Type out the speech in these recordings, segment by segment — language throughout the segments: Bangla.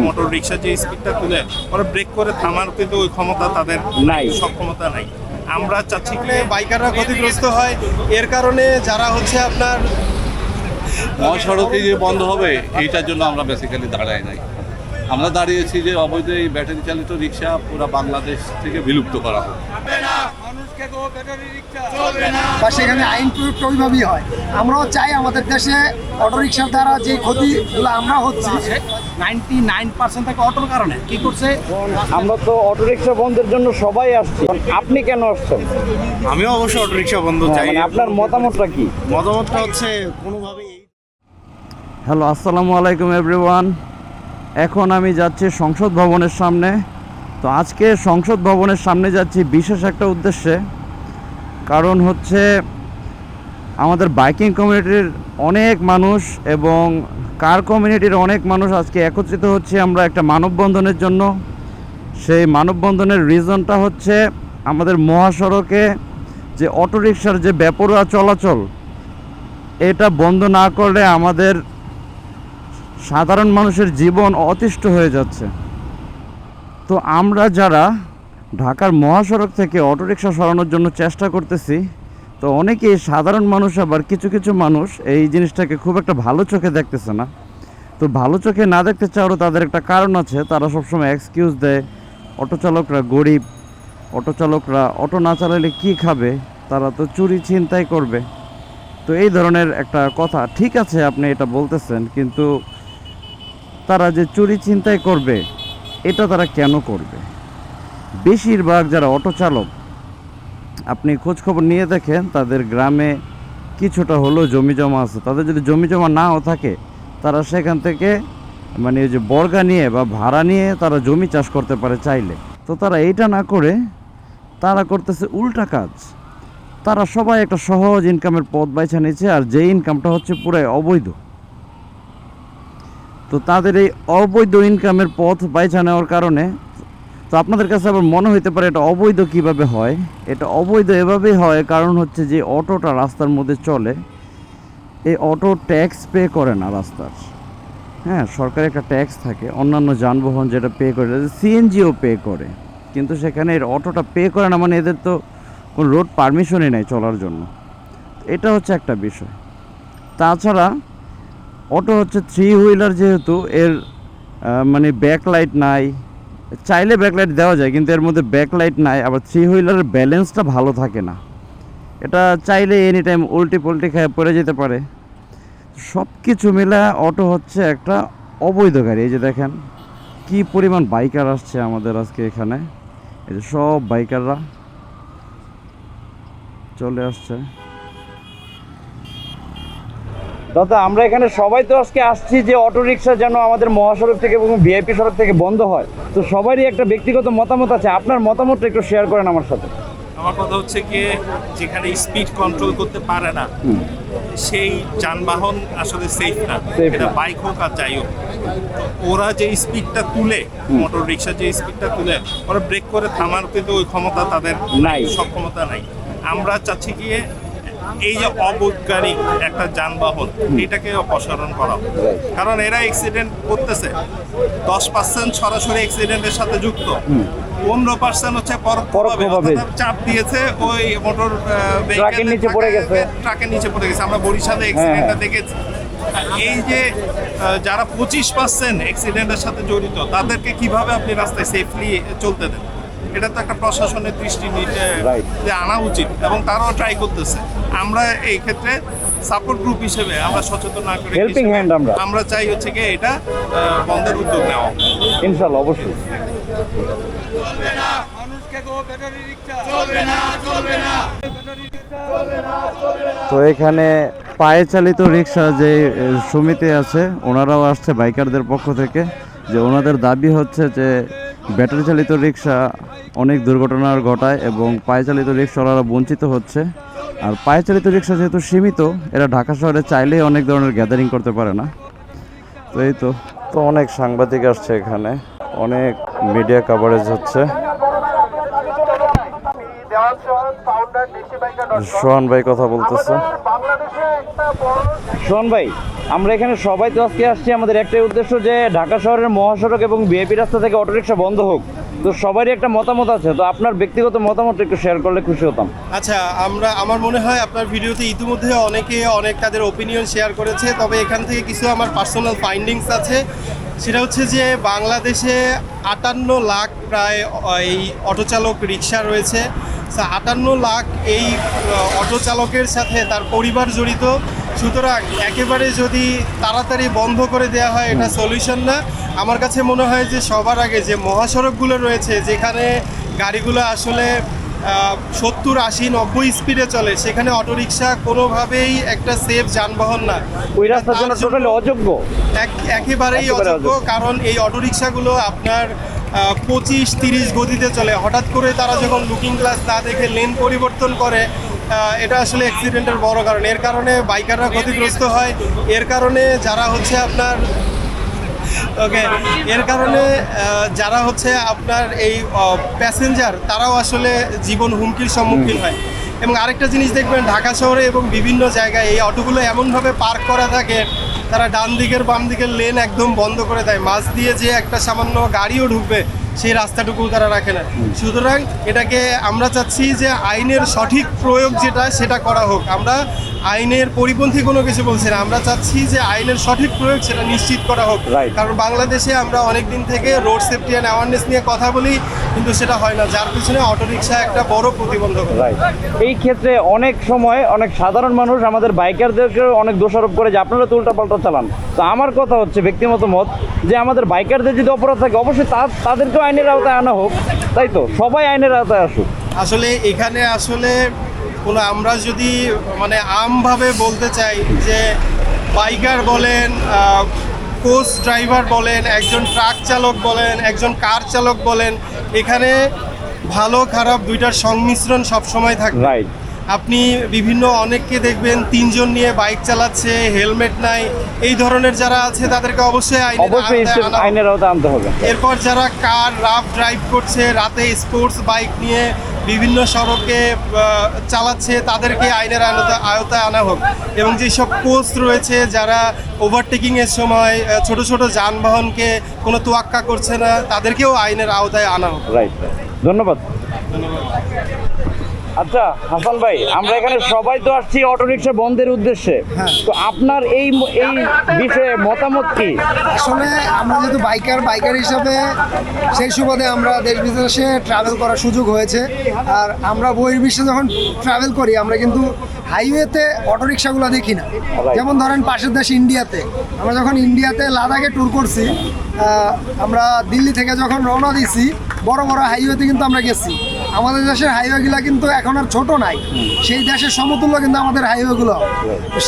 মোটর রিক্সা যে স্পিডটা তুলে ওরা ব্রেক করে থামার কিন্তু ওই ক্ষমতা তাদের নাই। সক্ষমতা নাই। আমরা চাচ্ছি কি বাইকাররা ক্ষতিগ্রস্ত হয় এর কারণে যারা হচ্ছে আপনার মহাসড়কে যে বন্ধ হবে এইটার জন্য আমরা বেসিক্যালি দাঁড়াই নাই। আমরা দাঁড়িয়েছি যে অবৈধ এই ব্যাটারি চালিত রিক্সা পুরো বাংলাদেশ থেকে বিলুপ্ত করা হোক। বা সেখানে আইন প্রয়োগটা ওইভাবেই হয়। আমরাও চাই আমাদের দেশে অটোরিকশার দ্বারা যে ক্ষতিগুলো আমরা হচ্ছি নাইনটি নাইন পার্সেন্ট থাকে অটোর কারণে। কি করছে? আমরা তো অটোরিকশা বন্ধের জন্য সবাই আসছি। আপনি কেন আসছেন? আমিও অবশ্য অটোরিকশা বন্ধ চাই। মানে আপনার মতামতটা কি? মতামতটা হচ্ছে কোনোভাবেই হ্যালো আসসালামু আলাইকুম এভরিওয়ান এখন আমি যাচ্ছি সংসদ ভবনের সামনে। তো আজকে সংসদ ভবনের সামনে যাচ্ছি বিশেষ একটা উদ্দেশ্যে। কারণ হচ্ছে আমাদের বাইকিং কমিউনিটির অনেক মানুষ এবং কার কমিউনিটির অনেক মানুষ আজকে একত্রিত হচ্ছে আমরা একটা মানববন্ধনের জন্য। সেই মানববন্ধনের রিজনটা হচ্ছে আমাদের মহাসড়কে যে অটোরিকশার যে বেপরোয়া চলাচল, এটা বন্ধ না করলে আমাদের সাধারণ মানুষের জীবন অতিষ্ঠ হয়ে যাচ্ছে। তো আমরা যারা ঢাকার মহাসড়ক থেকে অটোরিকশা সরানোর জন্য চেষ্টা করতেছি, তো অনেকেই সাধারণ মানুষ আবার কিছু কিছু মানুষ এই জিনিসটাকে খুব একটা ভালো চোখে দেখতেছে না। তো ভালো চোখে না দেখতে চাওয়ারও তাদের একটা কারণ আছে। তারা সবসময় এক্সকিউজ দেয়, অটো চালকরা গরিব, অটো চালকরা অটো না চালালে কী খাবে? তারা তো চুরি ছিনতাই করবে। তো এই ধরনের একটা কথা, ঠিক আছে আপনি এটা বলতেছেন, কিন্তু তারা যে চুরি চিন্তাই করবে এটা তারা কেন করবে? বেশিরভাগ যারা অটো চালক, আপনি খোঁজখবর নিয়ে দেখেন, তাদের গ্রামে কিছুটা হলেও জমি জমা আছে। তাদের যদি জমি জমা নাও থাকে, তারা সেখান থেকে মানে ওই যে বর্গা নিয়ে বা ভাড়া নিয়ে তারা জমি চাষ করতে পারে চাইলে। তো তারা এইটা না করে, তারা করতেছে উল্টা কাজ। তারা সবাই একটা সহজ ইনকামের পথ বাইছে নিয়েছে, আর যে ইনকামটা হচ্ছে পুরাই অবৈধ। তো তাদের এই অবৈধ ইনকামের পথ বাইছা নেওয়ার কারণে, তো আপনাদের কাছে আবার মনে হইতে পারে এটা অবৈধ কীভাবে হয়? এটা অবৈধ এভাবেই হয়, কারণ হচ্ছে যে অটোটা রাস্তার মধ্যে চলে, এই অটো ট্যাক্স পে করে না রাস্তার। হ্যাঁ সরকারের একটা ট্যাক্স থাকে, অন্যান্য যানবাহন যেটা পে করে সিএনজিও পে করে। কিন্তু সেখানে এর অটোটা পে করে না মানে এদের তো কোনো রোড পারমিশনই নেই চলার জন্য। এটা হচ্ছে একটা বিষয়। তাছাড়া অটো হচ্ছে থ্রি হুইলার যেহেতু, এর মানে ব্যাকলাইট নাই। চাইলে ব্যাকলাইট দেওয়া যায়, কিন্তু এর মধ্যে ব্যাকলাইট নাই, আবার থ্রি হুইলারের ব্যালেন্সটা ভালো থাকে না। এটা চাইলে এনি টাইম উল্টি পুল্টি খেয়ে পড়ে যেতে পারে। সব কিছু মিলে অটো হচ্ছে একটা অবৈধ গাড়ি। এই যে দেখেন, কি পরিমাণ বাইকার আসছে আমাদের আজকে এখানে। এই যে সব বাইকাররা চলে আসছে। দাদা আমরা এখানে সবাই তো আজকে আসছি যে অটো রিক্সা যেন আমাদের মহাসড়ক থেকে এবং ভিআইপি সড়ক থেকে বন্ধ হয়। তো সবারই একটা ব্যক্তিগত মতামত আছে। আপনার মতামতটা একটু শেয়ার করেন আমার সাথে। আমার কথা হচ্ছে কি যেখানে স্পিড কন্ট্রোল করতে পারে না সেই যানবাহন আসলে সেফ না। এটা বাইক হোক আর যাই হোক। ওরা যে স্পিডটা তুলে মোটর রিক্সা যে স্পিডটা তুলে ওরা ব্রেক করে থামার কিন্তু ওই ক্ষমতা তাদের নাই। সক্ষমতা নাই। আমরা চাচ্ছি গিয়ে এই যে অবৈজ্ঞানিক একটা যানবাহন এটাকে অপসারণ করা কারণ এরা অ্যাক্সিডেন্ট করতেছে। দশ পার্সেন্ট সরাসরি অ্যাক্সিডেন্টের সাথে যুক্ত। পনেরো পার্সেন্ট হচ্ছে পরোক্ষভাবে। চাপ দিয়েছে ওই মোটর ট্রাকের নিচে পড়ে গেছে। ট্রাকের নিচে পড়ে গেছে। আমরা বরিশালে অ্যাক্সিডেন্টটা দেখেছি। এই যে যারা পঁচিশ পার্সেন্ট অ্যাক্সিডেন্টের সাথে জড়িত তাদেরকে কীভাবে আপনি রাস্তায় সেফলি চলতে দেন? এটা তো একটা প্রশাসনের দৃষ্টি নিতে- আনা উচিত এবং তারাও ট্রাই করতেছে। আমরা এই ক্ষেত্রে সাপোর্ট গ্রুপ হিসেবে আমরা সচেতন না করে Helping hand আমরা। আমরা চাই হচ্ছে কি এটা বন্ধের উদ্যোগ নেওয়া। ইনশাল্লাহ অবশ্যই। তো এখানে পায়ে চালিত রিক্সা যে সমিতি আছে ওনারাও আসছে বাইকারদের পক্ষ থেকে যে ওনাদের দাবি হচ্ছে যে ব্যাটারি চালিত রিক্সা অনেক দুর্ঘটনার ঘটায় এবং পায়ে চালিত রিক্সাওয়ালারা বঞ্চিত হচ্ছে। আর পায়ে চালিত রিক্সা যেহেতু সীমিত, এরা ঢাকা শহরে চাইলেই অনেক ধরনের গ্যাদারিং করতে পারে না। তো এই তো। তো অনেক সাংবাদিক আসছে এখানে, অনেক মিডিয়া কাভারেজ হচ্ছে। সোহান ভাই কথা বলতেছে। সোহান ভাই আমরা এখানে সবাই তো আজকে আসছি আমাদের একটাই উদ্দেশ্য যে ঢাকা শহরের মহাসড়ক এবং বিএপি রাস্তা থেকে অটোরিকশা বন্ধ হোক। তো সবারই একটা মতামত আছে তো আপনার ব্যক্তিগত মতামত একটু শেয়ার করলে খুশি হতাম। আচ্ছা আমরা আমার মনে হয় আপনার ভিডিওতে ইতিমধ্যে অনেকে অনেক তাদের ওপিনিয়ন শেয়ার করেছে তবে এখান থেকে কিছু আমার পার্সোনাল ফাইন্ডিংস আছে। সেটা হচ্ছে যে বাংলাদেশে আটান্ন লাখ প্রায় এই অটো চালক রিক্সা রয়েছে আটান্ন লাখ এই আহ, অটো চালকের সাথে তার পরিবার জড়িত। সুতরাং একেবারে যদি তাড়াতাড়ি বন্ধ করে দেওয়া হয় এটা সলিউশন না। আমার কাছে মনে হয় যে সবার আগে যে মহাসড়কগুলো রয়েছে যেখানে গাড়িগুলো আসলে সত্তর আশি নব্বই স্পিডে চলে। সেখানে অটোরিকশা কোনোভাবেই একটা সেফ যানবাহন না। ওই রাস্তার জন্য টোটালি অযোগ্য? এক- একেবারেই অযোগ্য অযোগ্য। কারণ এই অটোরিকশাগুলো আপনার পঁচিশ তিরিশ গতিতে চলে। হঠাৎ করে তারা যখন লুকিং গ্লাস না দেখে লেন পরিবর্তন করে এটা আসলে অ্যাক্সিডেন্টের বড় কারণ। এর কারণে বাইকাররা ক্ষতিগ্রস্ত হয়। এর কারণে যারা হচ্ছে আপনার ওকে, এর কারণে যারা হচ্ছে আপনার এই প্যাসেঞ্জার তারাও আসলে জীবন হুমকির সম্মুখীন হয়। এবং আরেকটা জিনিস দেখবেন, ঢাকা শহরে এবং বিভিন্ন জায়গায় এই অটোগুলো এমনভাবে পার্ক করা থাকে, তারা ডান দিকের বাম দিকের লেন একদম বন্ধ করে দেয়। মাছ দিয়ে যে একটা সামান্য গাড়িও ঢুকবে সেই রাস্তাটুকু তারা রাখে না। সুতরাং এটাকে আমরা চাচ্ছি যে আইনের সঠিক প্রয়োগ যেটা সেটা করা হোক। আমরা আইনের পরিপন্থী কোনো কিছু বলছি না। আমরা চাচ্ছি যে আইনের সঠিক প্রয়োগ সেটা নিশ্চিত করা হোক. কারণ বাংলাদেশে আমরা অনেক দিন থেকে রোড সেফটি অ্যান্ড অ্যাওয়ারনেস নিয়ে কথা বলি কিন্তু সেটা হয় না। যার পিছনে অটোরিকশা একটা বড় প্রতিবন্ধক। এই ক্ষেত্রে অনেক সময় অনেক সাধারণ মানুষ আমাদের বাইকারদেরকে অনেক দোষারোপ করে যে আপনারা তো উল্টাপাল্টা চালান। তো আমার কথা হচ্ছে ব্যক্তিগত মত যে আমাদের বাইকারদের যদি অপরাধ থাকে অবশ্যই তাদেরকেও আইনের আওতায় আনা হোক তাই তো? সবাই আইনের আওতায় আসুক। আসলে এখানে আসলে কোনো আমরা যদি মানে আমভাবে বলতে চাই যে বাইকার বলেন কোচ ড্রাইভার বলেন একজন ট্রাক চালক বলেন একজন কার চালক বলেন এখানে ভালো খারাপ দুইটার সংমিশ্রণ সবসময় থাকবে। রাইট আপনি বিভিন্ন অনেককে দেখবেন তিনজন নিয়ে বাইক চালাচ্ছে হেলমেট নাই এই ধরনের যারা আছে তাদেরকে অবশ্যই আইনের আওতায় আনতে হবে। এরপর যারা কার রাফ ড্রাইভ করছে রাতে স্পোর্টস বাইক নিয়ে বিভিন্ন সড়কে চালাচ্ছে তাদেরকে আইনের আওতায় আনা হোক। এবং যেসব কোচ রয়েছে যারা ওভারটেকিং এর সময় ছোট ছোট যানবাহনকে কোনো তোয়াক্কা করছে না তাদেরকেও আইনের আওতায় আনা হোক। রাইট ধন্যবাদ। আচ্ছা হাসান ভাই আমরা এখানে সবাই তো আসছি অটোরিকশা বন্ধের উদ্দেশ্যে। তো আপনার এই এই বিষয়ে মতামত কি? আসলে আমরা যেহেতু বাইকার বাইকার হিসাবে সেই সুবাদে আমরা দেশ বিদেশে ট্রাভেল করার সুযোগ হয়েছে। আর আমরা বহির্বিশ্বে যখন ট্রাভেল করি আমরা কিন্তু হাইওয়েতে অটোরিকশাগুলো দেখি না। যেমন ধরেন পাশের দেশ ইন্ডিয়াতে। আমরা যখন ইন্ডিয়াতে লাদাখে ট্যুর করছি আমরা দিল্লি থেকে যখন রওনা দিছি বড় বড় হাইওয়েতে কিন্তু আমরা গেছি। আমাদের দেশের হাইওয়েগুলো কিন্তু এখন আর ছোট নাই। সেই দেশের সমতুল্য কিন্তু আমাদের হাইওয়েগুলো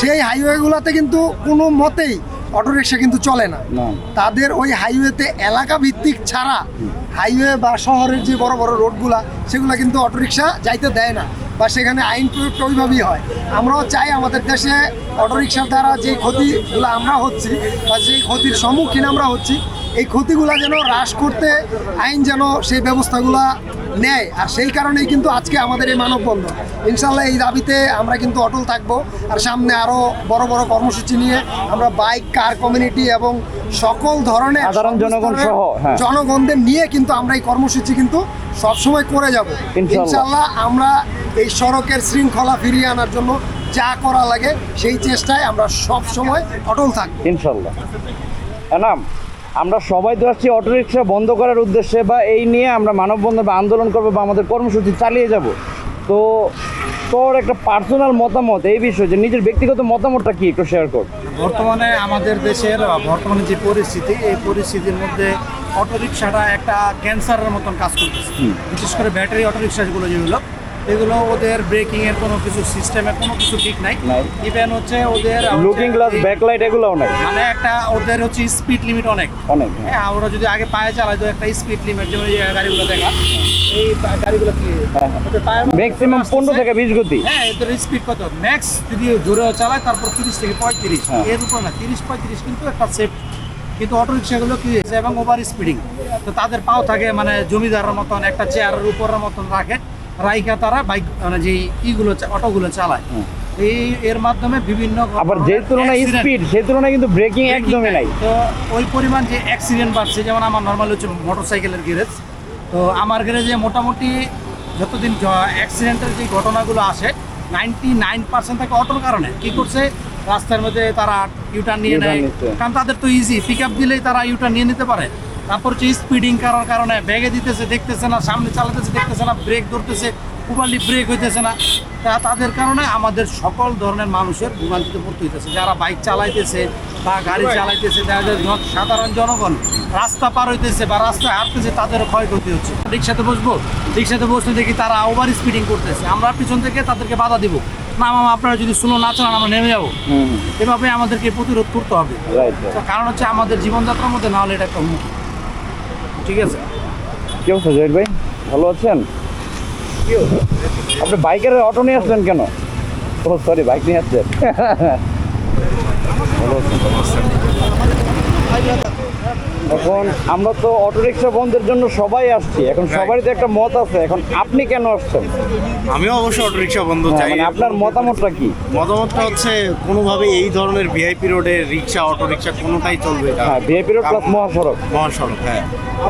সেই হাইওয়েগুলোতে কিন্তু কোনো মতেই অটোরিক্সা কিন্তু চলে না। তাদের ওই হাইওয়েতে এলাকা ভিত্তিক ছাড়া হাইওয়ে বা শহরের যে বড় বড় রোডগুলা সেগুলো কিন্তু অটোরিক্সা যাইতে দেয় না বা সেখানে আইন প্রয়োগটা ওইভাবেই হয়। আমরাও চাই আমাদের দেশে অটোরিকশার দ্বারা যে ক্ষতিগুলো আমরা হচ্ছি বা যে ক্ষতির সম্মুখীন আমরা হচ্ছি এই ক্ষতিগুলো যেন হ্রাস করতে আইন যেন সেই ব্যবস্থাগুলা নেয়। আর সেই কারণেই কিন্তু আজকে আমাদের এই মানববন্ধন। ইনশাল্লাহ এই দাবিতে আমরা কিন্তু অটল থাকব। আর সামনে আরও বড় বড় কর্মসূচি নিয়ে আমরা বাইক কার কমিউনিটি এবং সকল ধরনের সাধারণ জনগণ সহ, হ্যাঁ। জনগণদের নিয়ে কিন্তু আমরা এই কর্মসূচি কিন্তু সবসময় করে যাব। ইনশাল্লাহ। আমরা এই সড়কের শৃঙ্খলা ফিরিয়ে আনার জন্য যা করা লাগে সেই চেষ্টায় আমরা সব সময় অটল থাকব। ইনশাল্লাহ এনাম আমরা সবাই তো আসছি অটোরিকশা বন্ধ করার উদ্দেশ্যে বা এই নিয়ে আমরা মানববন্ধন বা আন্দোলন করব বা আমাদের কর্মসূচি চালিয়ে যাব। তো তোর একটা পার্সোনাল মতামত এই বিষয়ে যে নিজের ব্যক্তিগত মতামতটা কি একটু শেয়ার কর। বর্তমানে আমাদের দেশের বর্তমানে যে পরিস্থিতি এই পরিস্থিতির মধ্যে অটোরিকশাটা একটা ক্যান্সারের মতন কাজ করতেছে। বিশেষ করে ব্যাটারি অটোরিকশাগুলো যেগুলো এগুলো ওদের ব্রেকিং এর কোনো কিছু সিস্টেমের কোনো কিছু ঠিক নাই। ইভেন হচ্ছে ওদের লুকিং গ্লাস ব্যাকলাইট এগুলোও নাই। মানে একটা ওদের হচ্ছে স্পিড লিমিট অনেক। অনেক হ্যাঁ। হ্যাঁ আমরা যদি আগে পায়ে চালাই তো একটা স্পিড লিমিট যেমন এই গাড়িগুলো দেখা। এই গাড়িগুলো কি? ম্যাক্সিমাম পনেরো থেকে বিশ গতি। হ্যাঁ এদের স্পিড কত? ম্যাক্স যদি জোরে চালায় তারপর তিরিশ থেকে পঁয়ত্রিশ। হ্যাঁ। এর উপর না তিরিশ পঁয়ত্রিশ কিন্তু একটা সেফ কিন্তু অটো রিক্সাগুলো কি হয়েছে? এবং ওভার স্পিডিং তো তাদের পাও থাকে মানে জমিদারের মতন একটা চেয়ারের উপরের মতন রাখে রাইকা তারা বাইক মানে যে ইগুলো অটোগুলো চালায়। এই এর মাধ্যমে বিভিন্ন আবার যে তুলনায় স্পিড সেই তুলনায় কিন্তু ব্রেকিং একদমই নাই। তো ওই পরিমাণ যে অ্যাক্সিডেন্ট বাড়ছে যেমন আমার নর্মাল হচ্ছে মোটর সাইকেলের গ্যারেজ তো আমার গ্যারেজে মোটামুটি যতদিন অ্যাক্সিডেন্টের যে ঘটনাগুলো আসে নাইনটি নাইন পার্সেন্ট থাকে অটোর কারণে। কি করছে? রাস্তার মধ্যে তারা ইউটার্ন নিয়ে নেয়। কারণ তাদের তো ইজি পিক আপ দিলেই তারা ইউটার্ন নিয়ে নিতে পারে। তারপর হচ্ছে স্পিডিং করার কারণে ব্যাগে দিতেছে দেখতেছে না সামনে চালাতেছে দেখতেছে না ব্রেক ধরতেছে প্রপারলি ব্রেক হইতেছে না। তা তাদের কারণে আমাদের সকল ধরনের মানুষের ভোগান্তিতে পড়তে হইতেছে। যারা বাইক চালাইতেছে বা গাড়ি চালাইতেছে জন- সাধারণ জনগণ রাস্তা পার হইতেছে বা রাস্তায় হাঁটতেছে তাদেরও ক্ষয়ক্ষতি হচ্ছে। রিক্সাতে বসবো রিক্সাতে বসতে দেখি তারা ওভার স্পিডিং করতেছে। আমরা পিছন থেকে তাদেরকে বাধা দিব। না মামা আপনারা যদি স্লো না চালান আমরা নেমে যাব। এভাবে আমাদেরকে প্রতিরোধ করতে হবে। কারণ হচ্ছে আমাদের জীবনযাত্রার মধ্যে না হলে এটা একটা ঠিক আছে? কি অবস্থা জয়ের ভাই? ভালো আছেন? আপনি বাইকের অটো নিয়ে আসলেন কেন? ও সরি বাইক নিয়ে আসছেন ভালো আছেন? এখন আমরা তো অটো রিক্সা বন্ধের জন্য সবাই আসছি। এখন সবারই তো একটা মত আছে। এখন আপনি কেন আসছেন? আমিও অবশ্য অটো রিক্সা বন্ধ হ্যাঁ, চাই। মানে আপনার মতামতটা কি? মতামতটা হচ্ছে কোনোভাবে এই ধরনের ভিআইপি রোডে রিক্সা অটো রিক্সা কোনোটাই চলবে না। হ্যাঁ ভিআইপি রোড প্লাস মহাসড়ক। মহাসড়ক হ্যাঁ।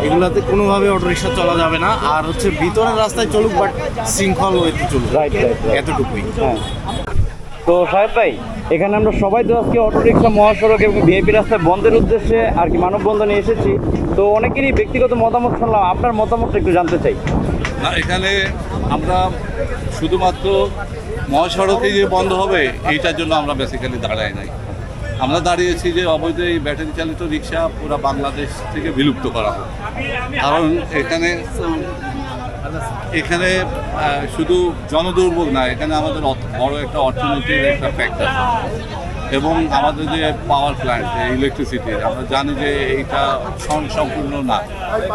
এগুলাতে কোনোভাবে অটো রিক্সা চলা যাবে না। আর হচ্ছে ভিতরের রাস্তায় চলুক বাট শৃঙ্খল হইতে চলুক। রাইট রাইট এতটুকুই। হ্যাঁ। তো সাহেব ভাই, এখানে আমরা সবাই তো আজকে অটো রিক্সা মহাসড়ক এবং ভিআইপি রাস্তায় বন্ধের উদ্দেশ্যে আর কি মানববন্ধনে এসেছি। তো অনেকেরই ব্যক্তিগত মতামত শুনলাম, আপনার মতামতটা একটু জানতে চাই। এখানে আমরা শুধুমাত্র মহাসড়কে যে বন্ধ হবে, এইটার জন্য আমরা বেসিক্যালি দাঁড়াই নাই। আমরা দাঁড়িয়েছি যে অবৈধ এই ব্যাটারি চালিত রিক্সা পুরো বাংলাদেশ থেকে বিলুপ্ত করা হোক। কারণ এখানে এখানে শুধু জনদুর্ভোগ না, এখানে আমাদের বড় একটা অর্থনীতির একটা ফ্যাক্টর এবং আমাদের যে পাওয়ার প্ল্যান্ট ইলেকট্রিসিটি আমরা জানি যে স্বয়ং সম্পূর্ণ না।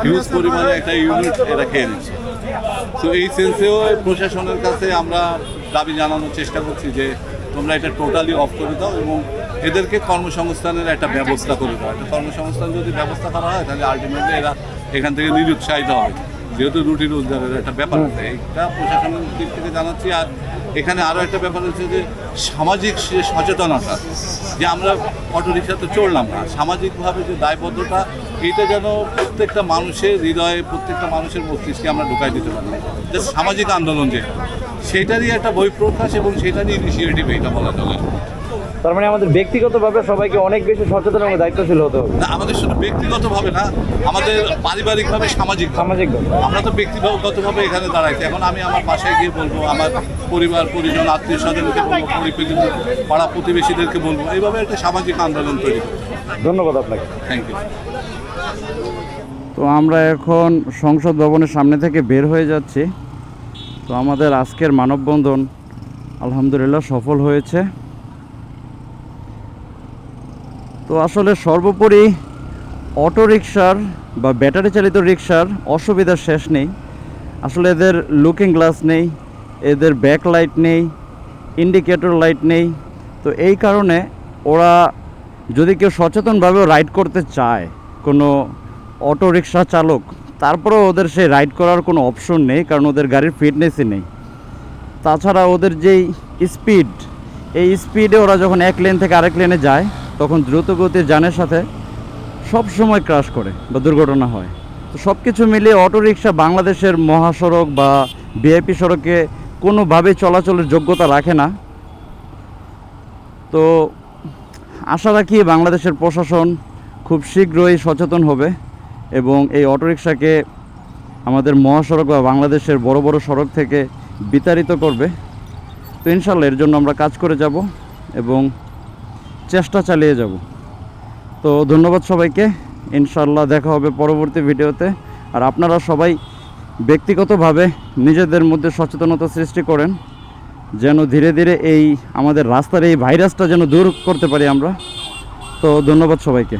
হিউজ পরিমাণে একটা ইউনিট এরা খেয়ে নিচ্ছে। তো এই সেন্সেও প্রশাসনের কাছে আমরা দাবি জানানোর চেষ্টা করছি যে তোমরা এটা টোটালি অফ করে দাও এবং এদেরকে কর্মসংস্থানের একটা ব্যবস্থা করে দাও। একটা কর্মসংস্থান যদি ব্যবস্থা করা হয়, তাহলে আলটিমেটলি এরা এখান থেকে নিরুৎসাহিত হবে। যেহেতু রুটি রোজগারের একটা ব্যাপার আছে এটা প্রশাসনের দিক থেকে জানাচ্ছি। আর এখানে আরও একটা ব্যাপার হচ্ছে যে সামাজিক সচেতনতা, যে আমরা অটো রিক্সাতে চড়লাম না, সামাজিকভাবে যে দায়বদ্ধতা এটা যেন প্রত্যেকটা মানুষের হৃদয়ে, প্রত্যেকটা মানুষের মস্তিষ্কে আমরা ঢুকাই দিতে পারি। যে সামাজিক আন্দোলন যেটা, সেটারই একটা বহিঃপ্রকাশ এবং সেটারই ইনিশিয়েটিভ এটা বলা চলে। তার মানে আমাদের ব্যক্তিগতভাবে সবাইকে অনেক বেশি সচেতন এবং দায়িত্বশীল হতে হবে। না আমাদের শুধু ব্যক্তিগতভাবে না আমাদের পারিবারিকভাবে সামাজিক সামাজিকভাবে আমরা তো ব্যক্তিগতভাবে এখানে দাঁড়াইছি। এখন আমি আমার বাসায় গিয়ে বলব আমার পরিবার পরিজন আত্মীয় স্বজনকে বলব পরিপ্রেক্ষিত পাড়া প্রতিবেশীদেরকে বলব এইভাবে একটা সামাজিক আন্দোলন তৈরি ধন্যবাদ আপনাকে। থ্যাংক ইউ তো আমরা এখন সংসদ ভবনের সামনে থেকে বের হয়ে যাচ্ছি। তো আমাদের আজকের মানববন্ধন আলহামদুলিল্লাহ সফল হয়েছে। তো আসলে সর্বোপরি অটো রিক্সার বা ব্যাটারি চালিত রিক্সার অসুবিধার শেষ নেই। আসলে এদের লুকিং গ্লাস নেই, এদের ব্যাক লাইট নেই ইন্ডিকেটর লাইট নেই। তো এই কারণে ওরা যদি কেউ সচেতনভাবেও রাইড করতে চায় কোনো অটো রিক্সা চালক, তারপরেও ওদের সেই রাইড করার কোনো অপশন নেই, কারণ ওদের গাড়ির ফিটনেসই নেই। তাছাড়া ওদের যেই স্পিড এই স্পিডে ওরা যখন এক লেন থেকে আরেক লেনে যায় তখন দ্রুতগতির যানের সাথে সব সময় ক্রাশ করে বা দুর্ঘটনা হয়। তো সব কিছু মিলিয়ে অটো রিক্সা বাংলাদেশের মহাসড়ক বা ভিআইপি সড়কে কোনোভাবেই চলাচলের যোগ্যতা রাখে না। তো আশা রাখি বাংলাদেশের প্রশাসন খুব শীঘ্রই সচেতন হবে এবং এই অটোরিকশাকে আমাদের মহাসড়ক বা বাংলাদেশের বড় বড় সড়ক থেকে বিতাড়িত করবে। তো ইনশাল্লাহ এর জন্য আমরা কাজ করে যাব এবং চেষ্টা চালিয়ে যাব। তো ধন্যবাদ সবাইকে। ইনশাল্লাহ দেখা হবে পরবর্তী ভিডিওতে। আর আপনারা সবাই ব্যক্তিগতভাবে নিজেদের মধ্যে সচেতনতা সৃষ্টি করেন, যেন ধীরে ধীরে এই আমাদের রাস্তার এই ভাইরাসটা যেন দূর করতে পারি আমরা। তো ধন্যবাদ সবাইকে।